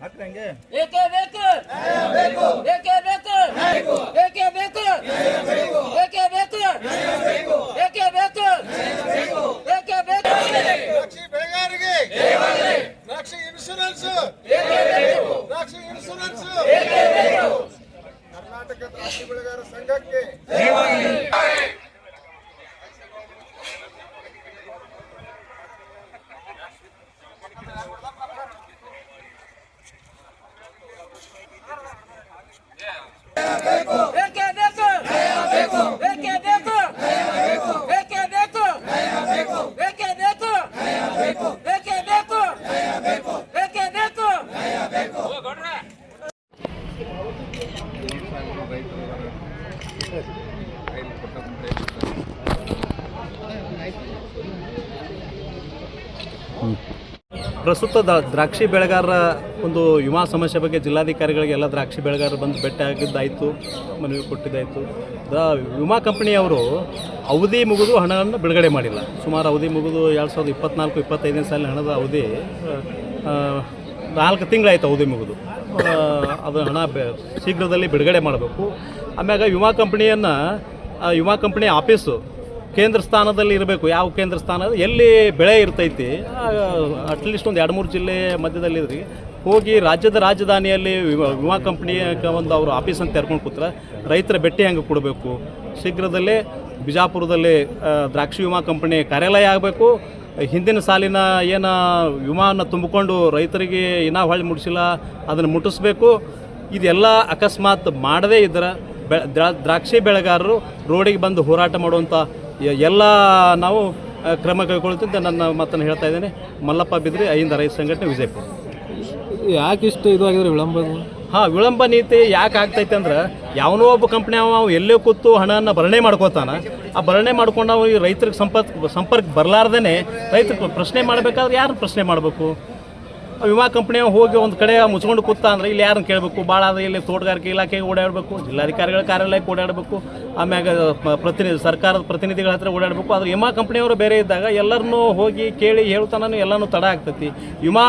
ಹಾಕ್ರಂಗೆ ಏಕೆ ಬೇಕು ಏಕೆ ಬೇಕು ಏಕೆ ಬೇಕು ಏಕೆ ಬೇಕು ಏಕೆ ಬೇಕು ಏಕೆ ಬೇಕು ದ್ರಾಕ್ಷಿ ಬೆಳೆಗಾರರಿಗೆ ದ್ರಾಕ್ಷಿ ಇನ್ಶೂರೆನ್ಸ್ ದ್ರಾಕ್ಷಿ ಇನ್ಶೂರೆನ್ಸ್ ಕರ್ನಾಟಕ ದ್ರಾಕ್ಷಿ ಬೆಳೆಗಾರ ಸಂಘಕ್ಕೆ ಏಕೆ ಬೇಕು ಏಕೆ ಬೇಕು ಏಕೆ ಬೇಕು ಏಕೆ ಬೇಕು ಏಕೆ ಬೇಕು ಏಕೆ ಬೇಕು ಪ್ರಸ್ತುತ ದ್ರಾಕ್ಷಿ ಬೆಳೆಗಾರರ ಒಂದು ವಿಮಾ ಸಮಸ್ಯೆ ಬಗ್ಗೆ ಜಿಲ್ಲಾಧಿಕಾರಿಗಳಿಗೆ ಎಲ್ಲ ದ್ರಾಕ್ಷಿ ಬೆಳೆಗಾರರು ಬಂದು ಭೇಟಿ ಆಗಿದ್ದಾಯಿತು ಮನವಿ ಕೊಟ್ಟಿದ್ದಾಯಿತು. ದ ವಿಮಾ ಕಂಪನಿಯವರು ಅವಧಿ ಮುಗಿದು ಹಣವನ್ನು ಬಿಡುಗಡೆ ಮಾಡಿಲ್ಲ. ಸುಮಾರು ಅವಧಿ ಮುಗಿದು ಎರಡು ಸಾವಿರದ ಇಪ್ಪತ್ನಾಲ್ಕು, ಇಪ್ಪತ್ತೈದನೇ ಸಾಲಿನ ಹಣದ ಅವಧಿ ನಾಲ್ಕು ತಿಂಗಳಾಯಿತು ಅವಧಿ ಮುಗಿದು. ಅದು ಹಣ ಶೀಘ್ರದಲ್ಲಿ ಬಿಡುಗಡೆ ಮಾಡಬೇಕು. ಆಮ್ಯಾಗ ವಿಮಾ ಕಂಪ್ನಿಯನ್ನು ವಿಮಾ ಕಂಪ್ನಿ ಆಫೀಸು ಕೇಂದ್ರ ಸ್ಥಾನದಲ್ಲಿ ಇರಬೇಕು. ಯಾವ ಕೇಂದ್ರ ಸ್ಥಾನ? ಎಲ್ಲಿ ಬೆಳೆ ಇರ್ತೈತಿ? ಅಟ್ಲೀಸ್ಟ್ ಒಂದು ಎರಡು ಮೂರು ಜಿಲ್ಲೆ ಮಧ್ಯದಲ್ಲಿ ಇದ್ರಿ. ಹೋಗಿ ರಾಜ್ಯದ ರಾಜಧಾನಿಯಲ್ಲಿ ವಿಮಾ ಕಂಪ್ನಿಯ ಒಂದು ಅವರು ಆಫೀಸ್ ಅಂತ ತೆರ್ಕೊಂಡು ಕೂತ್ರೆ ರೈತರ ಭೇಟಿ ಹೆಂಗೆ ಕೊಡಬೇಕು? ಶೀಘ್ರದಲ್ಲೇ ಬಿಜಾಪುರದಲ್ಲಿ ದ್ರಾಕ್ಷಿ ವಿಮಾ ಕಂಪ್ನಿ ಕಾರ್ಯಾಲಯ ಆಗಬೇಕು. ಹಿಂದಿನ ಸಾಲಿನ ಏನು ವಿಮಾನ ತುಂಬಿಕೊಂಡು ರೈತರಿಗೆ ಇನ್ನೂ ಹೊಳ್ಳಿ ಮುಟ್ಟಿಸಿಲ್ಲ ಅದನ್ನು ಮುಟ್ಟಿಸ್ಬೇಕು. ಇದೆಲ್ಲ ಅಕಸ್ಮಾತ್ ಮಾಡದೇ ಇದ್ರೆ ಬೆ ದ್ರಾಕ್ಷಿ ಬೆಳೆಗಾರರು ರೋಡಿಗೆ ಬಂದು ಹೋರಾಟ ಮಾಡುವಂಥ ಎಲ್ಲ ನಾವು ಕ್ರಮ ಕೈಗೊಳ್ಳುತ್ತಿದ್ದ ನನ್ನ ಮಾತನ್ನು ಹೇಳ್ತಾ ಇದ್ದೇನೆ. ಮಲ್ಲಪ್ಪ ಬಿದ್ರಿ ಐದ ರೈತ ಸಂಘಟನೆ ವಿಜಯಪುರ. ಯಾಕೆ ಇಷ್ಟು ಇದು ಆಗಿದ್ರೆ ವಿಳಂಬ? ಹಾಂ ವಿಳಂಬ ನೀತಿ ಯಾಕೆ ಆಗ್ತೈತೆ ಅಂದ್ರೆ ಯಾವನೋ ಒಬ್ಬ ಕಂಪ್ನಿ ಅವ ಎಲ್ಲೇ ಕೂತು ಹಣವನ್ನು ಭರಣೆ ಮಾಡ್ಕೋತಾನ. ಆ ಭರಣೆ ಮಾಡ್ಕೊಂಡು ಅವ ಈ ರೈತರಿಗೆ ಸಂಪರ್ಕ ಸಂಪರ್ಕ ಬರಲಾರ್ದೇ ರೈತರು ಪ್ರಶ್ನೆ ಮಾಡಬೇಕಾದ್ರೆ ಯಾರು ಪ್ರಶ್ನೆ ಮಾಡಬೇಕು? ವಿಮಾ ಕಂಪ್ನಿ ಹೋಗಿ ಒಂದು ಕಡೆ ಮುಚ್ಕೊಂಡು ಕೂತ ಅಂದ್ರೆ ಇಲ್ಲಿ ಯಾರನ್ನು ಕೇಳಬೇಕು? ಭಾಳ ಅಂದ್ರೆ ಇಲ್ಲಿ ತೋಟಗಾರಿಕೆ ಇಲಾಖೆಗೆ ಓಡಾಡಬೇಕು, ಜಿಲ್ಲಾಧಿಕಾರಿಗಳ ಕಾರ್ಯಾಲಯಕ್ಕೆ ಓಡಾಡಬೇಕು, ಆಮ್ಯಾಗ ಪ್ರತಿನಿಧಿ ಸರ್ಕಾರದ ಪ್ರತಿನಿಧಿಗಳ ಹತ್ರ ಓಡಾಡಬೇಕು. ಆದ್ರೆ ವಿಮಾ ಕಂಪ್ನಿಯವರು ಬೇರೆ ಇದ್ದಾಗ ಎಲ್ಲರನ್ನೂ ಹೋಗಿ ಕೇಳಿ ಹೇಳ್ತಾನೂ ಎಲ್ಲನೂ ತಡ ಆಗ್ತೈತಿ. ವಿಮಾ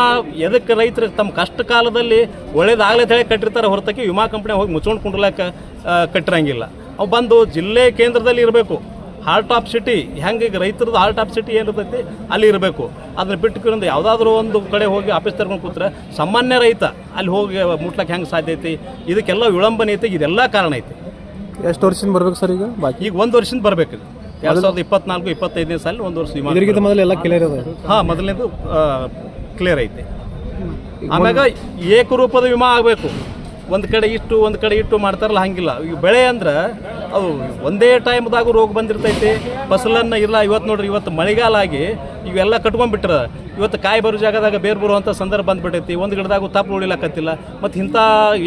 ಎದಕ್ಕೆ ರೈತರು ತಮ್ಮ ಕಷ್ಟ ಕಾಲದಲ್ಲಿ ಒಳ್ಳೇದಾಗಲೇ ಹೇಳಿ ಕಟ್ಟಿರ್ತಾರೆ ಹೊರತಕ್ಕೆ ವಿಮಾ ಕಂಪ್ನಿ ಹೋಗಿ ಮುಚ್ಕೊಂಡು ಕುಂಡ್ಲಕ್ಕೆ ಕಟ್ಟಿರಂಗಿಲ್ಲ. ಅವು ಬಂದು ಜಿಲ್ಲೆ ಕೇಂದ್ರದಲ್ಲಿ ಇರಬೇಕು. ಹಾರ್ಟ್ ಆಫ್ ಸಿಟಿ ಹೆಂಗೆ ಈಗ ರೈತರದ್ದು ಹಾರ್ಟ್ ಆಫ್ ಸಿಟಿ ಏನಿರ್ತೈತಿ ಅಲ್ಲಿ ಇರಬೇಕು. ಅದನ್ನ ಬಿಟ್ಟುಕೊಂಡು ಯಾವುದಾದ್ರೂ ಒಂದು ಕಡೆ ಹೋಗಿ ಆಫೀಸ್ ತರ್ಕೊಂಡು ಕೂತ್ರೆ ಸಾಮಾನ್ಯ ರೈತ ಅಲ್ಲಿ ಹೋಗಿ ಮುಟ್ಲಕ್ಕೆ ಹೆಂಗೆ ಸಾಧ್ಯ ಐತಿ? ಇದಕ್ಕೆಲ್ಲ ವಿಳಂಬನೆ ಐತಿ ಇದೆಲ್ಲ ಕಾರಣ ಐತಿ. ಎಷ್ಟು ವರ್ಷದಿಂದ ಬರ್ಬೇಕು ಸರ್ ಈಗ? ಬಾಕಿ? ಈಗ ಒಂದು ವರ್ಷದಿಂದ ಬರಬೇಕು ಎರಡು ಸಾವಿರದ ಇಪ್ಪತ್ನಾಲ್ಕು ಇಪ್ಪತ್ತೈದನೇ ಸಾಲ ಒಂದು ವರ್ಷ ವಿಮಾ ಇದಕ್ಕಿಂತ ಮೊದಲು ಎಲ್ಲ ಕ್ಲಿಯರ್ ಹಾಂ ಮೊದಲನೇದು ಕ್ಲಿಯರ್ ಐತಿ. ಆಮ್ಯಾಗ ಏಕರೂಪದ ವಿಮಾ ಆಗಬೇಕು. ಒಂದು ಕಡೆ ಇಟ್ಟು, ಒಂದು ಕಡೆ ಇಟ್ಟು ಮಾಡ್ತಾರಲ್ಲ, ಹಂಗಿಲ್ಲ. ಈ ಬೆಳೆ ಅಂದ್ರೆ ಅವು ಒಂದೇ ಟೈಮ್ದಾಗ ರೋಗ ಬಂದಿರ್ತೈತಿ. ಫಸಲನ್ನು ಇಲ್ಲ ಇವತ್ತು ನೋಡ್ರಿ ಇವತ್ತು ಮಳೆಗಾಲ ಆಗಿ ಇವೆಲ್ಲ ಕಟ್ಕೊಂಡ್ಬಿಟ್ರ. ಇವತ್ತು ಕಾಯಿ ಬರೋ ಜಾಗದಾಗ ಬೇರೆ ಬರುವಂಥ ಸಂದರ್ಭ ಬಂದ್ಬಿಟ್ಟೈತಿ ಒಂದು ಗಿಡದಾಗ ತಪ್ಪು ಉಳಿಲಕ್ಕತ್ತಿಲ್ಲ ಮತ್ತು ಇಂಥ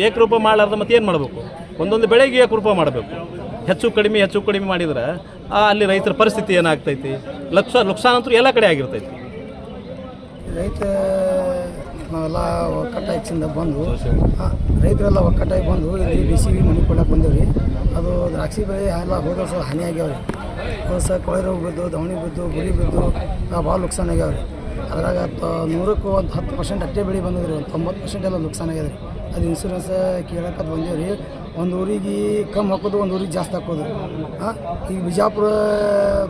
ಏಕರೂಪ ಮಾಡಲಾರ್ದ ಮತ್ತೆ ಏನು ಮಾಡಬೇಕು? ಒಂದೊಂದು ಬೆಳೆಗೆ ಏಕರೂಪ ಮಾಡಬೇಕು. ಹೆಚ್ಚು ಕಡಿಮೆ ಹೆಚ್ಚು ಕಡಿಮೆ ಮಾಡಿದ್ರೆ ಅಲ್ಲಿ ರೈತರ ಪರಿಸ್ಥಿತಿ ಏನಾಗ್ತೈತಿ? ಲಕ್ಷ ನುಕ್ಸಾನ ಅಂತೂ ಎಲ್ಲ ಕಡೆ ಆಗಿರ್ತೈತಿ. ರೈತ ನಾವೆಲ್ಲ ಒಕ್ಕಟ್ಟಾಗಿಂದ ಬಂದು ರೈತರೆಲ್ಲ ಒಕ್ಕಟ್ಟಾಗಿ ಬಂದು ಇಲ್ಲಿ ಡಿ ಸಿ ಮನೆ ಕೊಡಕ್ಕೆ ಬಂದೇವ್ರಿ. ಅದು ದ್ರಾಕ್ಷಿ ಬೆಳೆ ಎಲ್ಲ ಹೋದ ವರ್ಷ ಹಾನಿ ಆಗ್ಯಾವ್ರಿ. ಹೋದ ಸಹ ಕೊಳೆ ರೋಗ ಬಿದ್ದು, ದವಣಿ ಬಿದ್ದು ಗುರಿ ಬಿದ್ದು ಭಾಳ ನುಕ್ಸಾನ್ ಆಗ್ಯಾವ್ರಿ. ಅದ್ರಾಗ ನೂರಕ್ಕೂ ಒಂದು ಹತ್ತು ಪರ್ಸೆಂಟ್ ಅಟ್ಟೆ ಬೆಳೆ ಬಂದಿದ್ರಿ, ಒಂದು ತೊಂಬತ್ತು ಪರ್ಸೆಂಟ್ ಎಲ್ಲ ನುಕ್ಸಾನ ಆಗ್ಯದ ಅದು ಇನ್ಸೂರೆನ್ಸ್ ಕೇಳಕ್ಕೆ ಬಂದೇವ್ರಿ. ಒಂದು ಊರಿಗೆ ಕಮ್ಮಿ ಹಾಕೋದು, ಒಂದು ಊರಿಗೆ ಜಾಸ್ತಿ ಹಾಕೋದು. ಹಾಂ ಈಗ ಬಿಜಾಪುರ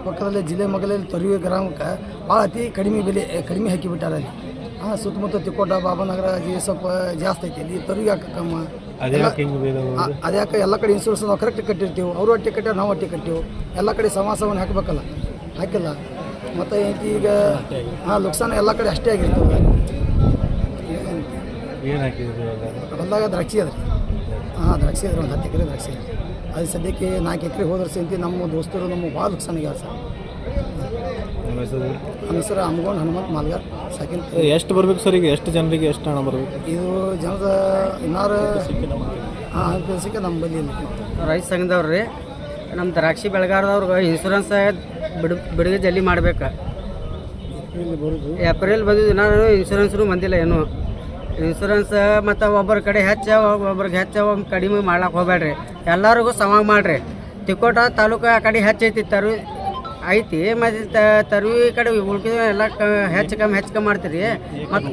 ಪಕ್ಕದಲ್ಲಿ ಜಿಲ್ಲೆ ಮಗಲಲ್ಲಿ ತೊರಿವೆ ಗ್ರಾಮಕ್ಕೆ ಭಾಳ ಅತಿ ಕಡಿಮೆ ಬೆಲೆ, ಕಡಿಮೆ ಹಾಕಿಬಿಟ್ಟಾರೆ ಅಲ್ಲಿ. ಹಾಂ ಸುತ್ತಮುತ್ತ ತಿಕ್ಕೋಟ ಬಾಬಾನಗರ ಜಿ ಸ್ವಲ್ಪ ಜಾಸ್ತಿ ಐತಿ. ಇಲ್ಲಿ ತೊರಿಗೆ ಹಾಕ ಕಮ್ಮ ಅದ್ಯಾಕೆ ಎಲ್ಲ ಕಡೆ ಇನ್ಸೂರೆನ್ಸ್ ನಾವು ಕರೆಕ್ಟ್ ಕಟ್ಟಿರ್ತೀವಿ. ಅವರು ಅಟ್ಟಿ ಕಟ್ಟಿ ನಾವು ಅಟ್ಟಿ ಕಟ್ಟಿವು ಎಲ್ಲ ಕಡೆ ಸಮಾಸವನ್ನು ಹಾಕಬೇಕಲ್ಲ? ಹಾಕಿಲ್ಲ. ಮತ್ತು ಏನಕ್ಕೆ ಈಗ ಹಾಂ ನುಕ್ಸಾನ ಎಲ್ಲ ಕಡೆ ಅಷ್ಟೇ ಆಗಿರ್ತದೆ. ಬಂದಾಗ ದ್ರಾಕ್ಷಿ ಅದ್ರಿ ಹಾಂ ದ್ರಾಕ್ಷಿ ಅದ್ರಿ ಒಂದು ಹತ್ತು ಎಕರೆ ದ್ರಾಕ್ಷಿ ಅದ ಸದ್ಯಕ್ಕೆ ನಾಲ್ಕು ಎಕರೆ ಹೋದ್ರೆ ಸಂತಿ ನಮ್ಮ ದೋಸ್ತರು ನಮ್ಮ ಭಾಳ ನುಕ್ಸಾನ ಆಗ್ಯಾವ ಸರ್. ನಮ್ಮ ಹೆಸರು ಅಮ್ಗೊಂಡ್ ಹನುಮಂತ್ ಮಾಲ್ಗಾರ್ ಸೈಕಲ್ ಎಷ್ಟು ಬರ್ಬೇಕು ಸರ್ ಈಗ ಎಷ್ಟು ಜನರಿಗೆ ಎಷ್ಟು ಹಣ ಬರ್ಬೇಕು? ಇದು ಜನದ ಇನ್ನಾರು ಹಾಂ ಕೆಲಸಕ್ಕೆ ನಮ್ಮ ಬಲ್ಲಿ ಇಲ್ಲ. ರೈತ ಸಂಘದವ್ರು ರೀ ನಮ್ಮ ದ್ರಾಕ್ಷಿ ಬೆಳೆಗಾರದವ್ರಿಗೆ ಇನ್ಶೂರೆನ್ಸ್ ಬಿಡು ಬಿಡುಗಡೆ ಜಲ್ದಿ ಮಾಡ್ಬೇಕು. ಏಪ್ರಿಲ್ ಬಂದಿದ್ದು ನಾನು ಇನ್ಶೂರೆನ್ಸ್ನು ಬಂದಿಲ್ಲ ಏನು. ಇನ್ಶೂರೆನ್ಸ್ ಮತ್ತು ಒಬ್ಬರ ಕಡೆ ಹೆಚ್ಚ ಒಬ್ರಿಗೆ ಹೆಚ್ಚ ಒಬ್ಬ ಕಡಿಮೆ ಮಾಡ್ಲಾಕ್ ಹೋಗ್ಬೇಡ್ರಿ ಎಲ್ಲರಿಗೂ ಸಮಾಗ ಮಾಡ್ರಿ. ತಿಕ್ಕೋಟ ತಾಲೂಕು ಆ ಕಡೆ ಹೆಚ್ಚೈತಿ ತರು ಐತಿ ಮತ್ತು ತರ್ವಿ ಕಡೆ ಉಳ್ಕಿದ ಎಲ್ಲ ಕ ಹೆಚ್ಚು ಕಮ್ಮಿ ಹೆಚ್ಚು ಕಮ್ಮಿ ಮಾಡ್ತೀರಿ. ಮತ್ತು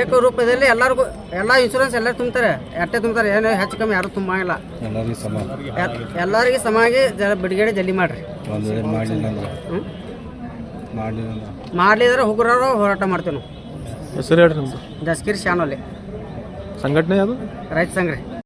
ಏಕರೂಪದಲ್ಲಿ ಎಲ್ಲರಿಗೂ ಎಲ್ಲ ಇನ್ಶೂರೆನ್ಸ್ ಎಲ್ಲರೂ ತುಂಬ್ತಾರೆ. ಅಟ್ಟೆ ತುಂಬ್ತಾರೆ ಏನು ಹೆಚ್ಚು ಕಮ್ಮಿ ಯಾರು ತುಂಬಂಗಿಲ್ಲ. ಎಲ್ಲರಿಗೂ ಎಲ್ಲರಿಗೆ ಸಮಾಗಿ ಜ ಬಿಡುಗಡೆ ಜಲ್ದಿ ಮಾಡ್ರಿ. ಮಾಡಲಿದ್ರೆ ಹುಗುರವರು ಹೋರಾಟ ಮಾಡ್ತೀವಿ ನಾವು. ಹೆಸರು ಹೇಳ್ರಿ ದಸ್ಕಿರ್ ಶಾನೋಲಿ. ಸಂಘಟನೆ ಅದು? ರೈತ ಸಂಘ ರೀ.